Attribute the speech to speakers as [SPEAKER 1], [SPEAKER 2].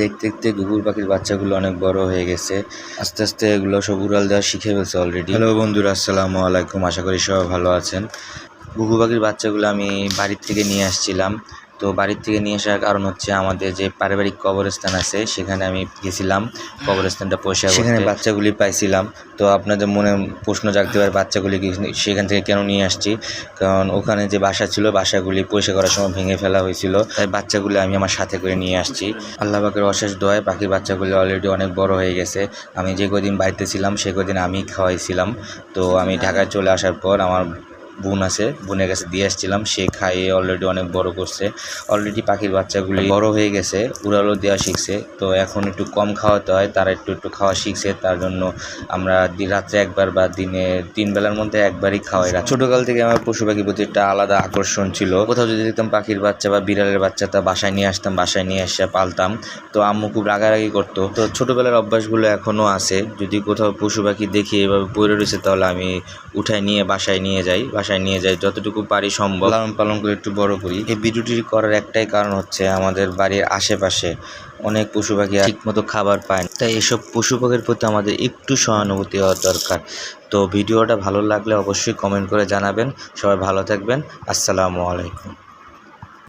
[SPEAKER 1] দেখতে দেখতে ঘুঘুর পাখির বাচ্চাগুলো অনেক বড় হয়ে গেছে। আস্তে আস্তে এগুলো সব উড়াল দেওয়া শিখে ফেলছে অলরেডি হ্যালো বন্ধুরা আসসালামু আলাইকুম। আশা করি সবাই ভালো আছেন। ঘুঘু পাখির বাচ্চাগুলো আমি বাড়ির থেকে নিয়ে আসছিলাম। তো বাড়ির থেকে নিয়ে আসার কারণ হচ্ছে আমাদের যে পারিবারিক কবরস্থান আছে, সেখানে আমি গেছিলাম। কবরস্থানটা পরিষ্কার সেখানে বাচ্চাগুলি পাইছিলাম। তো আপনাদের মনে প্রশ্ন জাগতে পারে, বাচ্চাগুলি সেখান থেকে কেন নিয়ে আসছি? কারণ ওখানে যে বাসা ছিল, বাসাগুলি পরিষ্কার করার সময় ভেঙে ফেলা হয়েছিল। তাই বাচ্চাগুলি আমি আমার সাথে করে নিয়ে আসছি। আল্লাহ পাকের অশেষ দোয়ায় পাখির বাচ্চাগুলি অলরেডি অনেক বড় হয়ে গেছে। আমি যে কদিন বাড়িতে ছিলাম, সে কদিন আমি খাওয়াইছিলাম। তো আমি ঢাকায় চলে আসার পর আমার বোন আছে, বোনের কাছে দিয়ে আসছিলাম, সে খাইয়ে অলরেডি অনেক বড় করছে। অলরেডি পাখির বাচ্চাগুলি বড় হয়ে গেছে উড়ালো দেওয়া শিখছে। তো এখন একটু কম খাওয়াতে হয়, তারা একটু একটু খাওয়া শিখছে, তার জন্য আমরা রাত্রে একবার বা দিনে তিন বেলার মধ্যে একবারই খাওয়াই ছোটকাল থেকে আমার পশু পাখির প্রতি একটা আলাদা আকর্ষণ ছিল। কোথাও যদি দেখতাম পাখির বাচ্চা বা বিড়ালের বাচ্চা, তা বাসায় নিয়ে আসতাম, বাসায় নিয়ে এসে পালতাম। তো আম্মু খুব রাগারাগি করতো। তো ছোটবেলার অভ্যাসগুলো এখনও আছে। যদি কোথাও পশু পাখি দেখি এভাবে পড়ে রয়েছে, তাহলে আমি উঠায় নিয়ে বাসায় নিয়ে যাই। বাসায় নিয়ে যাই যতটুকু পারি সম্ভব। লালন পালন করে একটু বড় করি। এই ভিডিওটি করার একটাই কারণ হচ্ছে আমাদের বাড়ির আশেপাশে অনেক পশু পাখি ঠিকমতো খাবার পায় না। তাই এসব পশু পাখির প্রতি আমাদের একটু সহানুভূতি হওয়া দরকার। তো ভিডিওটা ভালো লাগলে অবশ্যই কমেন্ট করে জানাবেন। সবাই ভালো থাকবেন। আসসালামু আলাইকুম।